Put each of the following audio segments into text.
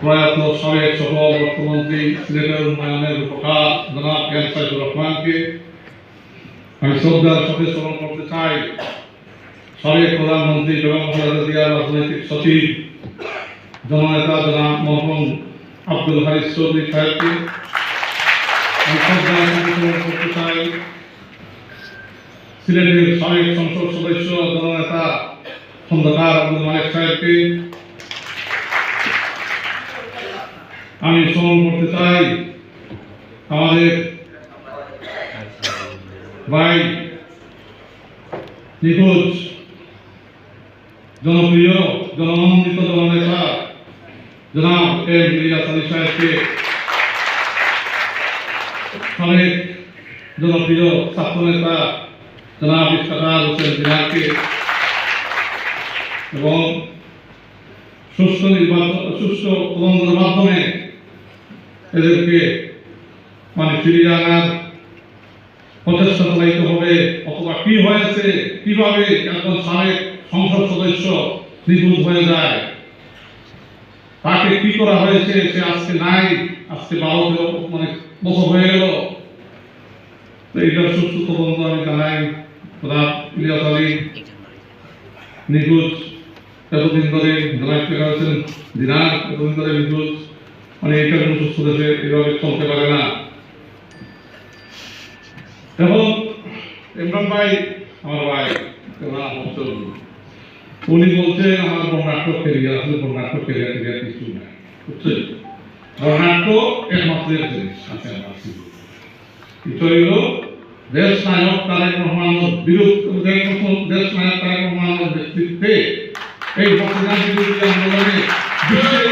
প্রয়াত সাবেক সফল অর্থমন্ত্রী সিলেটের উন্নয়নের রূপকার জনাব এম সাইদুর রহমানকে আমি শ্রদ্ধার সাথে স্মরণ করতে চাই। সাবেক প্রধানমন্ত্রী বেগম খালেদা জিয়ার রাজনৈতিক সচিব, জননেতা জনাব মোহাম্মদ আব্দুল হারিস চৌধুরী সাহেবকে আমি শ্রদ্ধার সাথে স্মরণ করতে চাই। সিলেটের সাবেক সংসদ সদস্য, জননেতা খন্দকার আব্দুল মালিক সাহেবকে আমি স্মরণ করতে চাই, আমাদের ভাই নিখোঁজ, জনপ্রিয় জননন্দিত জননেতা, জনাব এম ইলিয়াস আলী সাহেবকে সাবেক জনপ্রিয় ছাত্রনেতা জনাব ইফতার হোসেন জিনাকে এবং সুস্থ নির্বাচন সুস্থ তদন্তের মাধ্যমে এদেরকে মানে ফিরিয়ে আনার প্রচেষ্টা চালাইতে হবে। অথবা কি হয়েছে, কীভাবে একজন সাবেক সংসদ সদস্য নিখোঁজ হয়ে যায়, তাকে কি করা হয়েছে, সে আজকে নাই, আজকে বারো মানে বছর হয়ে গেল। তো এইটার সুস্থ তদন্ত আমি জানাই ইলিয়াস আলী নিখোঁজ, এতদিন ধরে দায়িত্ব করেছেন দিনার এতদিন ধরে নিখোঁজ। মানে এটা কোনো সুস্থ দেশে এভাবে চলতে পারে না। এবং ইমরান ভাই, আমার ভাই উনি বলছেন, আমার বর্ণাট্য কেরিয়ার আসলে বর্ণাট্য কেরিয়ার কেরিয়ার কিছু নাই। বুঝছেন? বর্ণাট্য একমাত্র জিনিস আছে দেশ নায়ক তারেক রহমানের বিরুদ্ধে, দেশ নায়ক তারেক রহমানের নেতৃত্বে এই বর্তমান বিরোধী আন্দোলনে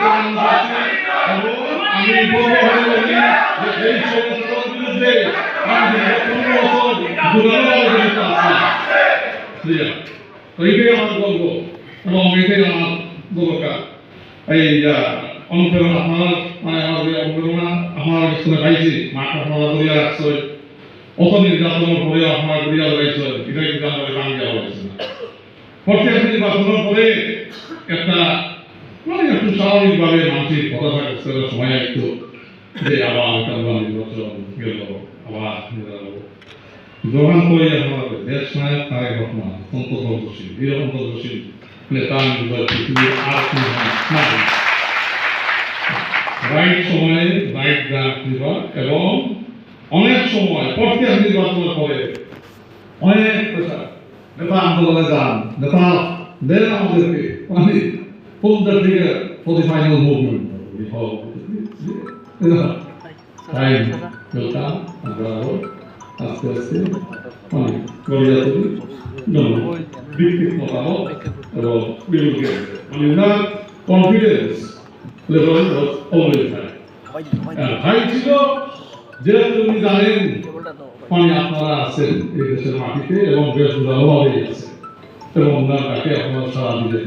পালন করছি এবং আমি গর্বভাবে বলি যে এই সমস্ত বিরুদ্ধে আমি পনেরো বছর দুর্বল অবহেলিত আছি তো এইটাই আমার গল্প এবং এটাই আমার দরকার এই অনুপ্রেরণা আপনার মানে আমার যে অনুপ্রেরণা আমার স্কুলে পাইছি মাঠ আপনারা করিয়া রাখছে অত নির্যাতন করে আপনারা করিয়া লাগাইছে এটা কিন্তু আমাদের বাংলা হয়েছে না প্রত্যেক নির্বাচনের পরে একটা একটু স্বাভাবিকভাবে মানুষের কথা থাকতে সময় আসতো যে আবার একটা নির্বাচন গেল, আবার গ্রহণ করে আমাদের দেশ নায়ক তারেক রহমান, অত্যন্ত ধৈর্যশীল এরকম নেতা পৃথিবীর আর নাই রাইট সময়ে রাইট ডাক দিবা এবং অনেক সময় প্রত্যেক নির্বাচনের পরে অনেক নেতা আন্দোলনে যান নেতা দেন আমাদেরকে মানে pull the trigger for the final movement তাই ওয়েলকাম আমরা আরও আস্তে আস্তে মানে গড়িয়া তুলি জন্য ভিত্তিক মতামত এবং বিরোধী মানে ওনার confidence level was always high high ছিল যে তুমি জানেন মানে আপনারা আছেন এই দেশের মাটিতে এবং বেশ ভালোভাবে আছেন এবং ওনার তাকে আপনারা সারা দিলেন।